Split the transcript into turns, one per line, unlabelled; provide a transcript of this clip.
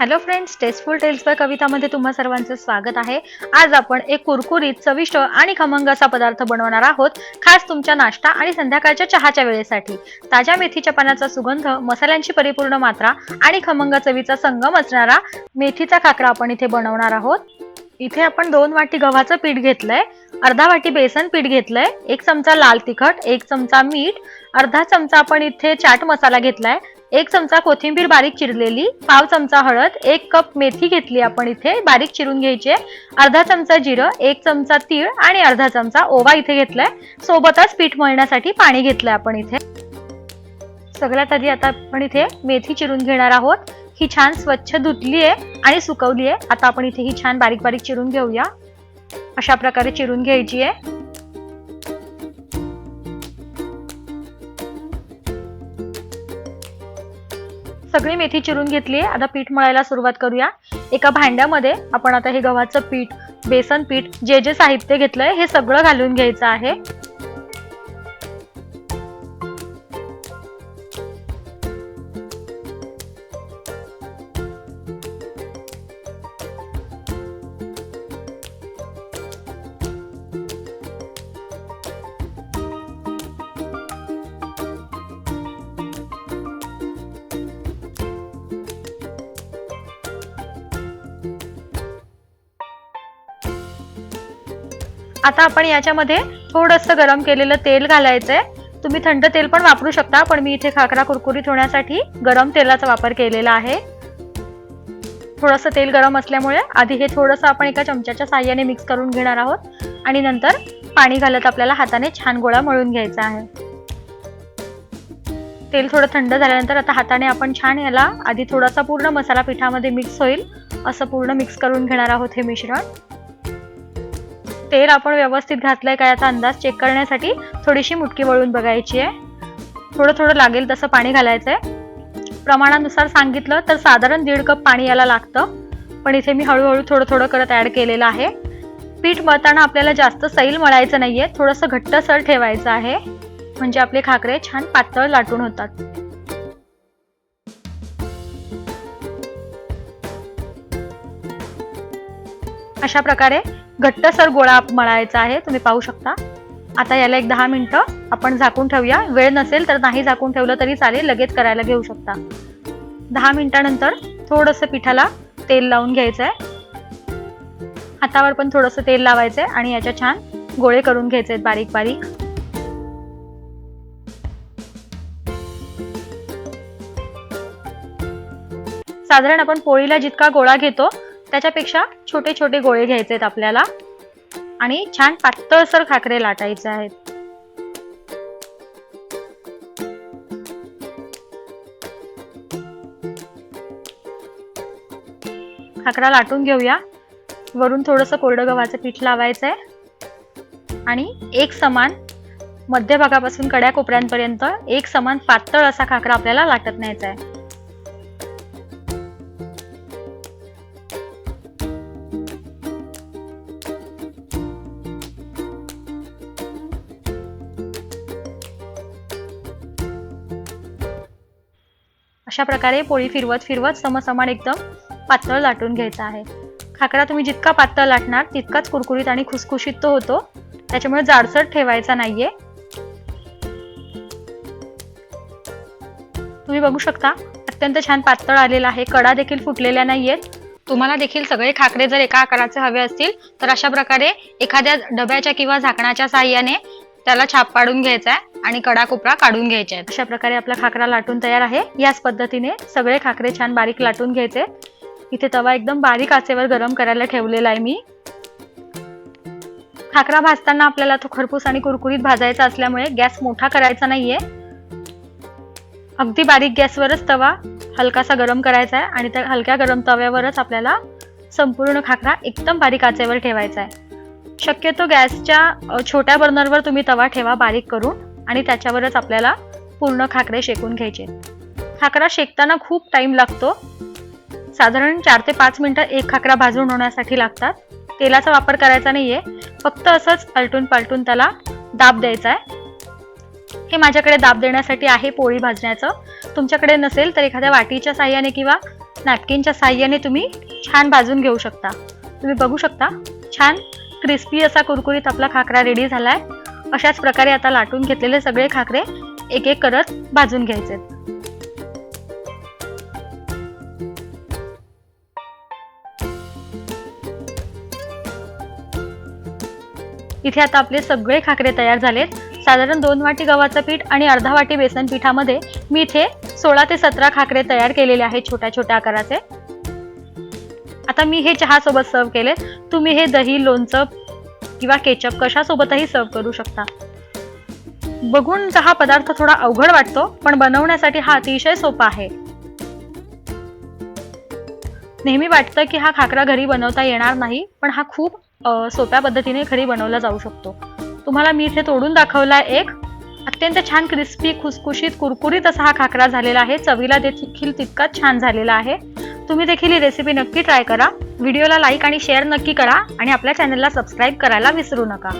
Hello friends tasteful tales by कवितामध्ये तुम्हा सर्वांचं स्वागत आहे. आज आपण एक कुरकुरीत चविष्ट आणि खमंग असा पदार्थ बनवणार आहोत. खास तुमच्या नाश्ता आणि संध्याकाळच्या चहाच्या वेळेसाठी. ताज्या मेथीच्या पानाचा सुगंध मसाल्यांची परिपूर्ण मात्रा आणि खमंग चवीचा संगम असणारा मेथीचा खाकरा आपण इथे बनवणार आहोत. इथे आपण दोन वाटी गव्हाचं पीठ घेतलंय अर्धा वाटी बेसन पीठ घेतलंय एक चमचा लाल तिखट एक चमचा मीठ अर्धा चमचा आपण इथे चाट मसाला घेतलाय. एक चमचा कोथिंबीर बारीक चिरलेली पाव चमचा हळद एक कप मेथी घेतली आपण इथे बारीक चिरून घ्यायची. आहे. अर्धा चमचा जिरं एक चमचा तीळ आणि अर्धा चमचा ओवा इथे घेतलाय. सोबतच पीठ मळण्यासाठी पाणी घेतलंय आपण इथे. सगळ्यात आधी आता आपण इथे मेथी चिरून घेणार आहोत. ही छान स्वच्छ धुतली आहे आणि सुकवली आहे आता आपण इथे ही छान बारीक बारीक चिरून घेऊया. अशा प्रकारे चिरून घ्यायची आहे सगळी मेथी चिरून घेतली आहे. आता पीठ मळायला सुरुवात करूया. एका भांड्यामध्ये आपण आता हे गव्हाचं पीठ बेसन पीठ जे जे साहित्य घेतलंय हे सगळं घालून घ्यायचं आहे. आता आपण याच्यामध्ये थोडंसं गरम केलेलं तेल घालायचंय. तुम्ही थंड तेल पण वापरू शकता पण मी इथे खाकरा कुरकुरीत होण्यासाठी गरम तेलाचा वापर केलेला आहे. थोडंसं तेल गरम असल्यामुळे आधी हे थोडंसं आपण एका चमच्याच्या साह्याने मिक्स करून घेणार आहोत आणि नंतर पाणी घालत आपल्याला हाताने छान गोळा मळून घ्यायचा आहे. तेल थोडं थंड झाल्यानंतर आता हाताने आपण छान याला आधी थोडासा पूर्ण मसाला पिठामध्ये मिक्स होईल. असं पूर्ण मिक्स करून घेणार आहोत हे मिश्रण. तेल आपण व्यवस्थित घातलंय का याचा अंदाज चेक करण्यासाठी थोडीशी मुटकी वळून बघायची आहे. थोडं थोडं लागेल तसं पाणी घालायचंय. प्रमाणानुसार सांगितलं तर साधारण दीड कप पाणी याला लागतं. पण इथे मी हळूहळू थोडं थोडं करत ऍड केलेलं आहे. पीठ मळताना आपल्याला जास्त सैल मळायचं नाहीये. थोडंसं घट्टसर ठेवायचं आहे. म्हणजे आपले खाकरे छान पातळ लाटून होतात. अशा प्रकारे घट्टसर गोळा मळायचा आहे तुम्ही पाहू शकता. आता याला एक दहा मिनटं आपण झाकून ठेवूया. वेळ नसेल तर नाही झाकून ठेवलं तरी चालेल लगेच करायला घेऊ शकता. दहा मिनिटानंतर थोडंसं पिठाला तेल लावून घ्यायचं आहे हातावर पण थोडंसं तेल लावायचंय आणि याच्या छान गोळे करून घ्यायचे आहेत बारीक बारीक. साधारण आपण पोळीला जितका गोळा घेतो त्याच्यापेक्षा छोटे छोटे गोळे घ्यायचे आहेत आपल्याला. आणि छान पातळसर खाकरे लाटायचे आहेत. खाकरा लाटून घेऊया. वरून थोडंसं कोरडं गव्हाचं पीठ लावायचं आहे आणि एक समान मध्यभागापासून कड्या कोपऱ्यांपर्यंत एक समान पातळ असा खाकरा आपल्याला लाटत न्यायचा आहे अशा प्रकारे पोळी फिरवत फिरवत समसमान एकदम पातळ लाटून घ्यायचा आहे. खाकरा तुम्ही जितका पातळ लाटणार तितकाच कुरकुरीत आणि खुसखुशीत तो होतो. त्याच्यामुळे जाडसर ठेवायचा नाहीये. तुम्ही बघू शकता अत्यंत छान पातळ आलेला आहे. कडा देखील फुटलेल्या नाहीयेत. तुम्हाला देखील सगळे खाकरे जर एका आकाराचे हवे असतील तर अशा प्रकारे एखाद्या डब्याच्या किंवा झाकणाच्या साह्याने त्याला छाप पाडून घ्यायचा आहे आणि कडा कोपरा काढून घ्यायचा आहे. अशा प्रकारे आपला खाकरा लाटून तयार आहे. याच पद्धतीने सगळे खाकरे छान बारीक लाटून घ्यायचे इथे तवा एकदम बारीक आचेवर गरम करायला ठेवलेला आहे मी. खाकरा भाजताना आपल्याला तो खरपूस आणि कुरकुरीत भाजायचा असल्यामुळे गॅस मोठा करायचा नाहीये. अगदी बारीक गॅसवरच तवा हलकासा गरम करायचा आहे आणि त्या हलक्या गरम तव्यावरच आपल्याला संपूर्ण खाकरा एकदम बारीक आचेवर ठेवायचा आहे. शक्यतो गॅसच्या छोट्या बर्नरवर तुम्ही तवा ठेवा बारीक करून आणि त्याच्यावरच आपल्याला पूर्ण खाकरे शेकून घ्यायचे. खाकरा शेकताना खूप टाइम लागतो. साधारण चार ते पाच मिनिटं एक खाकरा भाजून होण्यासाठी लागतात. तेलाचा वापर करायचा नाहीये. फक्त असंच पलटून पालटून त्याला दाब द्यायचा आहे हे माझ्याकडे दाब देण्यासाठी आहे पोळी भाजण्याचं. तुमच्याकडे नसेल तर एखाद्या वाटीच्या साह्याने किंवा नॅपकिनच्या साह्याने तुम्ही छान भाजून घेऊ शकता. तुम्ही बघू शकता. छान क्रिस्पी असा कुरकुरीत आपला खाकरा रेडी झालाय. अशाच प्रकारे आता लाटून घेतलेले सगळे खाकरे एक एक करत भाजून घ्यायचे. इथे आता आपले सगळे खाकरे तयार झालेत. साधारण दोन वाटी गव्हाचं पीठ आणि अर्धा वाटी बेसन पिठामध्ये मी इथे सोळा ते सतरा खाकरे तयार केलेले आहेत छोट्या छोट्या आकाराचे. आता मी हे चहा सोबत सर्व केले. तुम्ही हे दही लोणचं किंवा केचप कशासोबतही सर्व करू शकता. बघून हा पदार्थ थोडा अवघड वाटतो पण बनवण्यासाठी हा अतिशय सोपा आहे. नेहमी वाटतं की हा खाकरा घरी बनवता येणार नाही पण हा खूप सोप्या पद्धतीने घरी बनवला जाऊ शकतो. तुम्हाला मी इथे तोडून दाखवला एक अत्यंत छान क्रिस्पी खुसखुशीत कुरकुरीत असा हा खाकरा झालेला आहे. चवीला देखील तितकाच छान झालेला आहे. तुम्ही देखील ही रेसिपी नक्की ट्राय करा. व्हिडिओला लाईक आणि शेअर नक्की करा आणि आपल्या चॅनलला सबस्क्राईब करायला विसरू नका.